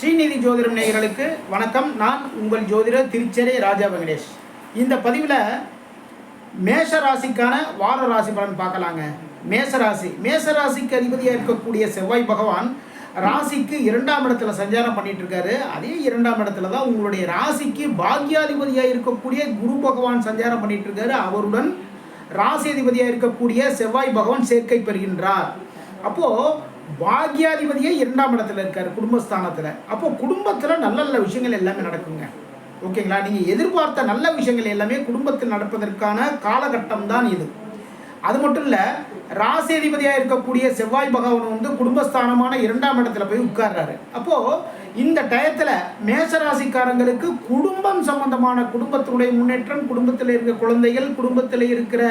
ஸ்ரீநிதி ஜோதிடம் நேயர்களுக்கு வணக்கம். நான் உங்கள் ஜோதிடர் திருச்சேரி ராஜா வெங்கடேஷ். இந்த பதிவில் மேஷ ராசிக்கான வார ராசி பலன் பார்க்கலாங்க. மேஷ ராசி. மேஷ ராசிக்கு அதிபதியாக இருக்கக்கூடிய செவ்வாய் பகவான் ராசிக்கு இரண்டாம் இடத்துல சஞ்சாரம் பண்ணிட்டு இருக்காரு அதே இரண்டாம் இடத்துல தான் உங்களுடைய ராசிக்கு பாக்யாதிபதியாக இருக்கக்கூடிய குரு பகவான் சஞ்சாரம் பண்ணிட்டு இருக்காரு அவருடன் ராசி அதிபதியாக இருக்கக்கூடிய செவ்வாய் பகவான் சேர்க்கை பெறுகின்றார். அப்போது பாக்யாதிபதியே இரண்டாம் இடத்துல இருக்கார் குடும்பஸ்தானத்தில். அப்போ குடும்பத்தில் நல்ல நல்ல விஷயங்கள் எல்லாமே நடக்குங்க. ஓகேங்களா? நீங்கள் எதிர்பார்த்த நல்ல விஷயங்கள் எல்லாமே குடும்பத்தில் நடப்பதற்கான காலகட்டம் தான் இது. அது மட்டும் இல்லை ராசி அதிபதியாக இருக்கக்கூடிய செவ்வாய் பகவான் வந்து குடும்பஸ்தானமான இரண்டாம் இடத்துல போய் உட்கார்றாரு. அப்போது இந்த டயத்தில் மேசராசிக்காரங்களுக்கு குடும்பம் சம்பந்தமான குடும்பத்தினுடைய முன்னேற்றம் குடும்பத்தில் இருக்கிற குழந்தைகள் குடும்பத்தில் இருக்கிற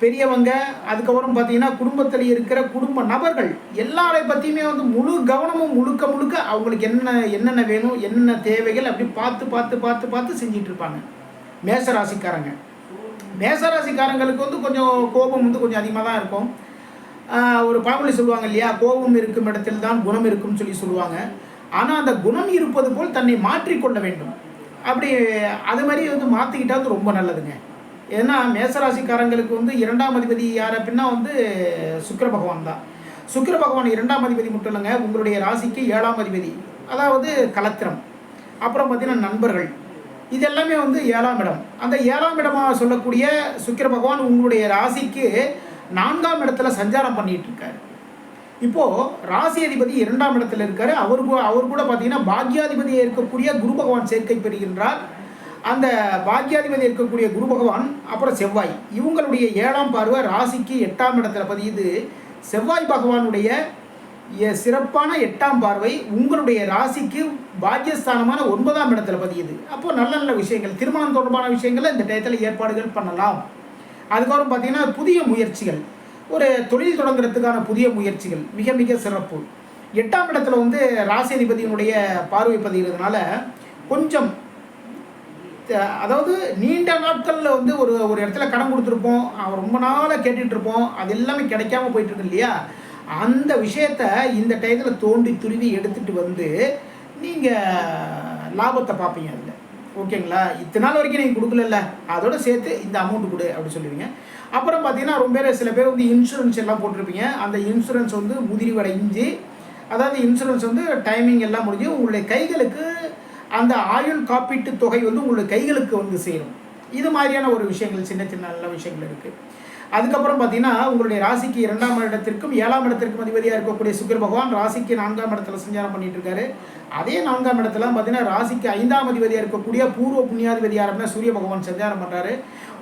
பெரியவங்க அதுக்கப்புறம் பார்த்தீங்கன்னா குடும்பத்தில் இருக்கிற குடும்ப நபர்கள் எல்லாரை பற்றியுமே வந்து முழு கவனமும் முழுக்க முழுக்க அவங்களுக்கு என்ன என்னென்ன வேணும் என்னென்ன தேவைகள் அப்படி பார்த்து பார்த்து பார்த்து பார்த்து செஞ்சிட்டு இருப்பாங்க. மேசராசிக்காரங்க. மேசராசிக்காரங்களுக்கு வந்து கொஞ்சம் கோபம் வந்து கொஞ்சம் அதிகமாக தான் இருக்கும். ஒரு பழமொழி சொல்லுவாங்க இல்லையா? கோபம் இருக்கும் இடத்தில் தான் குணம் இருக்கும்னு சொல்லி சொல்லுவாங்க. ஆனால் அந்த குணம் இருப்பது போல் தன்னை மாற்றிக்கொள்ள வேண்டும். அப்படி அது மாதிரி வந்து மாற்றிக்கிட்டா ரொம்ப நல்லதுங்க. ஏன்னா மேசராசிக்காரங்களுக்கு வந்து இரண்டாம் அதிபதி யார் அப்படின்னா வந்து சுக்கிர பகவான் தான். சுக்கிர பகவான் இரண்டாம் அதிபதி மட்டும் இல்லைங்க உங்களுடைய ராசிக்கு ஏழாம் அதிபதி அதாவது கலத்திரம் அப்புறம் பார்த்தீங்கன்னா நண்பர்கள். இது எல்லாமே வந்து ஏழாம் இடம். அந்த ஏழாம் இடமாக சொல்லக்கூடிய சுக்கிர பகவான் உங்களுடைய ராசிக்கு நான்காம் இடத்துல சஞ்சாரம் பண்ணிட்டு இருக்காரு. இப்போது ராசி அதிபதி இரண்டாம் இடத்துல இருக்காரு. அவர் அவர் கூட பார்த்தீங்கன்னா பாக்யாதிபதியை இருக்கக்கூடிய குரு பகவான் சேர்க்கை பெறுகின்றார். அந்த பாக்கியாதிபதி இருக்கக்கூடிய குரு பகவான் அப்புறம் செவ்வாய். இவங்களுடைய ஏழாம் பார்வை ராசிக்கு எட்டாம் இடத்துல பதியுது. செவ்வாய் பகவானுடைய எ- சிறப்பான எட்டாம் பார்வை உங்களுடைய ராசிக்கு பாக்கியஸ்தானமான ஒன்பதாம் இடத்துல பதியுது. அப்போ நல்ல நல்ல விஷயங்கள் திருமணம் தொடர்பான விஷயங்களை இந்த டயத்தில் ஏற்பாடுகள் பண்ணலாம். அதுக்கப்புறம் பார்த்தீங்கன்னா புதிய முயற்சிகள். ஒரு தொழில் தொடங்குறதுக்கான புதிய முயற்சிகள் மிக மிக சிறப்பு. எட்டாம் இடத்துல வந்து ராசி அதிபதியினுடைய பார்வை பதிகிறதுனால கொஞ்சம் அதாவது நீண்ட நாட்களில் வந்து ஒரு ஒரு இடத்துல கடன் கொடுத்துருப்போம். அவன் ரொம்ப நாளாக கேட்டுட்ருப்போம். அது எல்லாமே கிடைக்காம போயிட்டுருக்கு இல்லையா? அந்த விஷயத்த இந்த டயத்தில் தோண்டி துருவி எடுத்துகிட்டு வந்து நீங்கள் லாபத்தை பார்ப்பீங்க அதில். ஓகேங்களா? இத்தனை நாள் வரைக்கும் நீங்கள் கொடுக்கலல்ல. அதோட சேர்த்து இந்த அமௌண்ட் கொடு அப்படி சொல்லுவீங்க. அப்புறம் பார்த்தீங்கன்னா ரொம்ப பேர் சில பேர் வந்து இன்சூரன்ஸ் எல்லாம் போட்டிருப்பீங்க. அந்த இன்சூரன்ஸ் வந்து முதிரிவடைஞ்சு அதாவது இன்சூரன்ஸ் வந்து டைமிங் எல்லாம் முடிஞ்சு உங்களுடைய கைகளுக்கு அந்த ஆயுள் காப்பீட்டு தொகை வந்து உங்களுடைய கைகளுக்கு வந்து சேரும். இது மாதிரியான ஒரு விஷயங்கள் சின்ன சின்ன நல்ல விஷயங்கள் இருக்குது அதுக்கப்புறம் பார்த்தீங்கன்னா உங்களுடைய ராசிக்கு இரண்டாம் இடத்திற்கும் ஏழாம் இடத்திற்கும் அதிபதியாக இருக்கக்கூடிய சுக்கர் பகவான் ராசிக்கு நான்காம் இடத்துல சஞ்சாரம் பண்ணிட்டு இருக்காரு. அதே நான்காம் இடத்துல பார்த்தீங்கன்னா ராசிக்கு ஐந்தாம் அதிபதியாக இருக்கக்கூடிய பூர்வ புண்ணியாதிபதியாக இருந்தால் சூரிய பகவான் சஞ்சாரம் பண்ணுறாரு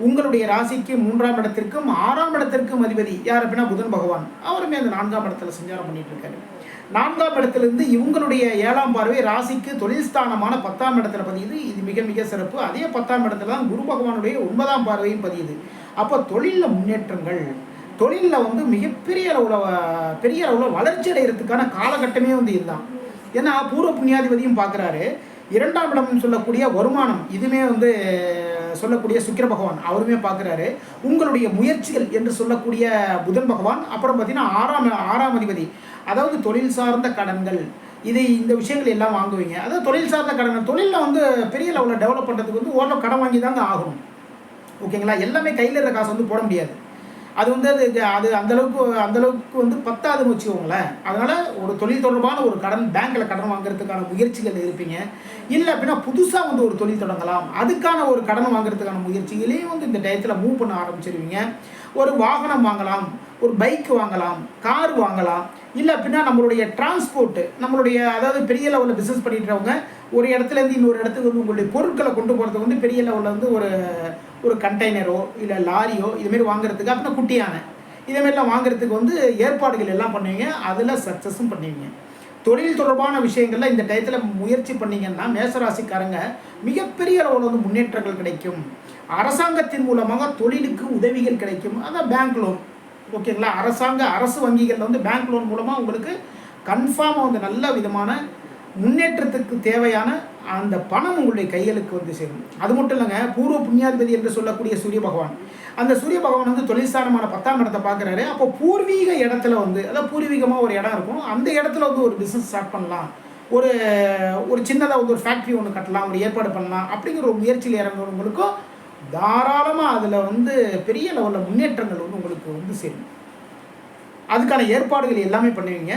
உங்களுடைய ராசிக்கு மூன்றாம் இடத்திற்கும் ஆறாம் இடத்திற்கும் அதிபதி யார் அப்படின்னா புதன் பகவான். அவருமே அந்த நான்காம் இடத்துல சஞ்சாரம் பண்ணிட்டு இருக்காரு. நான்காம் இடத்திலிருந்து இவங்களுடைய ஏழாம் பார்வை ராசிக்கு தொழில் ஸ்தானமான பத்தாம் இடத்துல பதியுது. இது மிக மிக சிறப்பு. அதே பத்தாம் இடத்துல தான் குரு பகவானுடைய ஒன்பதாம் பார்வையும் பதியுது. அப்போ தொழிலில் முன்னேற்றங்கள் தொழிலில் வந்து மிகப்பெரிய அளவில் பெரிய அளவில் வளர்ச்சி அடைகிறதுக்கான காலகட்டமே வந்து இதுதான். ஏன்னா பூர்வ புண்ணியாதிபதியும் பார்க்குறாரு. இரண்டாம் இடம் சொல்லக்கூடிய வருமானம் இதுவுமே வந்து சொல்லக்கூடிய சுக்கிர பகவான் அவருமே பார்க்குறாரு. உங்களுடைய முயற்சிகள் என்று சொல்லக்கூடிய புதன் பகவான் அப்புறம் பார்த்தீங்கன்னா ஆறாம் ஆறாம் அதிபதி அதாவது தொழில் சார்ந்த கடன்கள். இது இந்த விஷயங்கள் எல்லாம் வாங்குவீங்க. அதாவது தொழில் சார்ந்த கடன்கள் தொழிலில் வந்து பெரிய லெவலில் டெவலப் பண்ணுறதுக்கு வந்து ஓரளவு கடன் வாங்கி தாங்க ஆகணும். ஓகேங்களா? எல்லாமே கையில் இருக்கிற காசு வந்து போட முடியாது. அது வந்து அது அது அந்தளவுக்கு அந்தளவுக்கு வந்து பத்தாதுன்னு வச்சுக்கோங்களேன். அதனால் ஒரு தொழில் தொடர்பான ஒரு கடன் பேங்க்கில் கடன் வாங்குறதுக்கான முயற்சிகள் இருப்பீங்க இல்லை அப்படின்னா புதுசாக வந்து ஒரு தொழில் தொடங்கலாம். அதுக்கான ஒரு கடன் வாங்குறதுக்கான முயற்சிகளையும் வந்து இந்த டயத்தில் மூவ் பண்ண ஆரம்பிச்சிருவீங்க. ஒரு வாகனம் வாங்கலாம் ஒரு பைக் வாங்கலாம் கார் வாங்கலாம். இல்லை அப்படின்னா நம்மளுடைய டிரான்ஸ்போர்ட்டு நம்மளுடைய அதாவது பெரிய லெவலில் பிஸ்னஸ் பண்ணிட்டுறவங்க ஒரு இடத்துலேருந்து இன்னொரு இடத்துக்கு வந்து உங்களுடைய பொருட்களை கொண்டு போகிறதுக்கு வந்து பெரிய லெவலில் வந்து ஒரு ஒரு கண்டெய்னரோ இல்லை லாரியோ இதுமாரி வாங்குறதுக்கு அப்புறம் குட்டியான. இதேமாரிலாம் வாங்குறதுக்கு வந்து ஏற்பாடுகள் எல்லாம் பண்ணுவீங்க. அதில் சக்ஸஸும் பண்ணுவீங்க. தொழில் தொடர்பான விஷயங்களில் இந்த டயத்தில் முயற்சி பண்ணீங்கன்னா மேசராசிக்காரங்க மிகப்பெரிய அளவில் வந்து முன்னேற்றங்கள் கிடைக்கும். அரசாங்கத்தின் மூலமாக தொழிலுக்கு உதவிகள் கிடைக்கும். அதான் பேங்க் லோன் ஓகேங்களா அரசாங்க அரசு வங்கிகளில் வந்து பேங்க் லோன் மூலமாக உங்களுக்கு கன்ஃபார்மாக வந்து நல்ல விதமான முன்னேற்றத்துக்கு தேவையான அந்த பணம் உங்களுடைய கைகளுக்கு வந்து சேரும். அது மட்டும் இல்லைங்க பூர்வ புண்ணியாதிபதி என்று சொல்லக்கூடிய சூரிய பகவான். அந்த சூரிய பகவான் வந்து தொழில்ஸ்தானமான பத்தாம் இடத்தை பார்க்குறாரு. அப்போ பூர்வீக இடத்துல வந்து அதாவது பூர்வீகமாக ஒரு இடம் இருக்கும். அந்த இடத்துல வந்து ஒரு பிஸ்னஸ் ஸ்டார்ட் பண்ணலாம். ஒரு ஒரு சின்னதாக வந்து ஒரு ஃபேக்ட்ரி ஒன்று கட்டலாம் ஒரு ஏற்பாடு பண்ணலாம் அப்படிங்கிற ஒரு முயற்சியில் இறங்குறவங்களுக்கும் தாராளமாக அதில் வந்து பெரிய லெவலில் முன்னேற்றங்கள் வந்து உங்களுக்கு வந்து சேரும். அதுக்கான ஏற்பாடுகள் எல்லாமே பண்ணுவீங்க.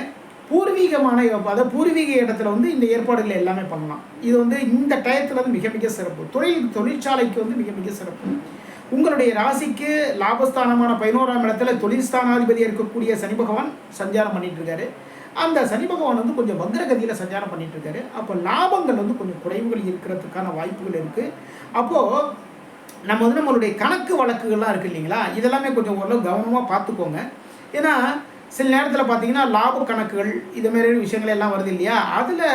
பூர்வீகமான அதாவது பூர்வீக இடத்துல வந்து இந்த ஏற்பாடுகள் எல்லாமே பண்ணலாம். இது வந்து இந்த டயத்தில் வந்து மிக மிக சிறப்பு. தொழில் தொழிற்சாலைக்கு வந்து மிக மிக சிறப்பு. உங்களுடைய ராசிக்கு லாபஸ்தானமான பதினோராம் இடத்துல தொழில்ஸ்தானாதிபதியாக இருக்கக்கூடிய சனி பகவான் சஞ்சாரம் பண்ணிட்டு இருக்காரு அந்த சனி பகவான் வந்து கொஞ்சம் வக்ரகதியில் சஞ்சாரம் பண்ணிட்டு இருக்காரு அப்போ லாபங்கள் வந்து கொஞ்சம் குறைவுகள் இருக்கிறதுக்கான வாய்ப்புகள் இருக்குது அப்போது நம்ம வந்து நம்மளுடைய கணக்கு வழக்குகள்லாம் இருக்குது இல்லைங்களா? இதெல்லாமே கொஞ்சம் ஓரளவு கவனமாக பார்த்துக்கோங்க. ஏன்னா சில நேரத்தில் பார்த்தீங்கன்னா லாப கணக்குகள் இது விஷயங்கள் எல்லாம் வருது இல்லையா? அதில்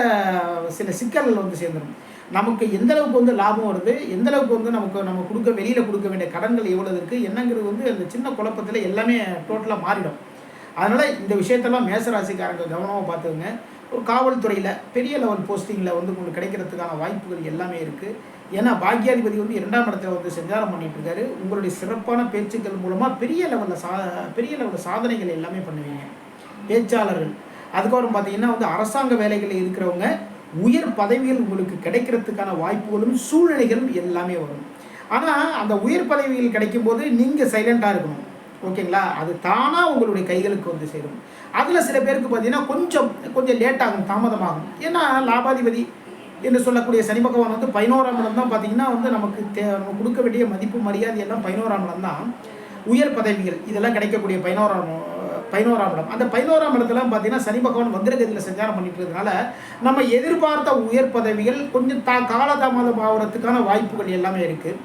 சில சிக்கல்கள் வந்து சேர்ந்துடும் நமக்கு எந்த அளவுக்கு வந்து லாபம் வருது எந்த அளவுக்கு வந்து நமக்கு நம்ம கொடுக்க வெளியில் கொடுக்க வேண்டிய கடன்கள் எவ்வளவு இருக்குது என்னங்கிறது வந்து அந்த சின்ன குழப்பத்தில் எல்லாமே டோட்டலாக மாறிடும். அதனால் இந்த விஷயத்தெல்லாம் மேசராசிக்காரங்க கவனமாக பார்த்துக்கோங்க. ஒரு காவல்துறையில் பெரிய லெவல் போஸ்டிங்கில் வந்து உங்களுக்கு கிடைக்கிறதுக்கான வாய்ப்புகள் எல்லாமே இருக்குது ஏன்னா பாக்கியாதிபதி வந்து இரண்டாம் இடத்துல வந்து சஞ்சாரம் பண்ணிட்டு இருக்காரு. உங்களுடைய சிறப்பான பேச்சுக்கள் மூலமாக பெரிய லெவலில் சா பெரிய லெவலில் சாதனைகள் எல்லாமே பண்ணுவீங்க. பேச்சாளர்கள். அதுக்கப்புறம் பார்த்தீங்கன்னா வந்து அரசாங்க வேலைகளில் இருக்கிறவங்க உயர் பதவிகள் உங்களுக்கு கிடைக்கிறதுக்கான வாய்ப்புகளும் சூழ்நிலைகளும் எல்லாமே வரும். ஆனால் அந்த உயர் பதவிகள் கிடைக்கும்போது நீங்கள் சைலண்ட்டாக இருக்கணும். ஓகேங்களா? அது தானாக உங்களுடைய கைகளுக்கு வந்து சேரும். அதில் சில பேருக்கு பார்த்தீங்கன்னா கொஞ்சம் கொஞ்சம் லேட் ஆகும் தாமதமாகும். ஏன்னா லாபாதிபதி என்று சொல்லக்கூடிய சனி பகவான் வந்து பதினோராம் இடம் தான் பார்த்தீங்கன்னா வந்து நமக்கு தே நம்ம கொடுக்க வேண்டிய மதிப்பு மரியாதை எல்லாம் பதினோராம் இடம் தான். உயர் பதவிகள் இதெல்லாம் கிடைக்கக்கூடிய பதினோராம் பதினோராம் இடம். அந்த பதினோராம் இடத்துலாம் பார்த்தீங்கன்னா சனி பகவான் வந்திரகதியில் சஞ்சாரம் பண்ணிட்டு இருக்கிறதுனால நம்ம எதிர்பார்த்த உயர் பதவிகள் கொஞ்சம் தா காலதாமதம் ஆகிறதுக்கான வாய்ப்புகள் எல்லாமே இருக்குது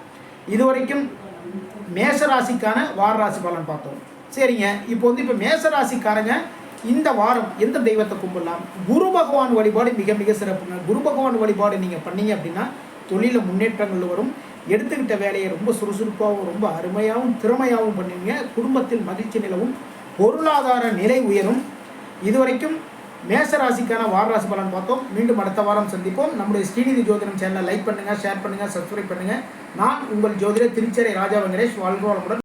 இதுவரைக்கும் மேசராசிக்கான வார ராசி பலன் பார்த்தோம். சரிங்க. இப்போ வந்து இப்போ மேசராசிக்காரங்க இந்த வாரம் எந்த தெய்வத்தை கும்பிடலாம்? குரு பகவான் வழிபாடு மிக மிக சிறப்புங்க. குரு பகவான் வழிபாடு நீங்கள் பண்ணீங்க அப்படின்னா தொழிலில் முன்னேற்றங்கள் வரும். எடுத்துக்கிட்ட வேலையை ரொம்ப சுறுசுறுப்பாகவும் ரொம்ப அருமையாகவும் திறமையாகவும் பண்ணுவீங்க. குடும்பத்தில் மகிழ்ச்சி நிலவும். பொருளாதார நிலை உயரும். இதுவரைக்கும் மேசராசிக்கான வாரராசி பலன் பார்த்தோம். மீண்டும் அடுத்த வாரம் சந்திப்போம். நம்முடைய ஸ்ரீநிதி ஜோதிடம் சேனலை லைக் பண்ணுங்கள் ஷேர் பண்ணுங்கள் சப்ஸ்கிரைப் பண்ணுங்கள் நான் உங்கள் ஜோதிடர் திருச்சேரை ராஜா வெங்கடேஷ் வாழ்க வளமுடன்.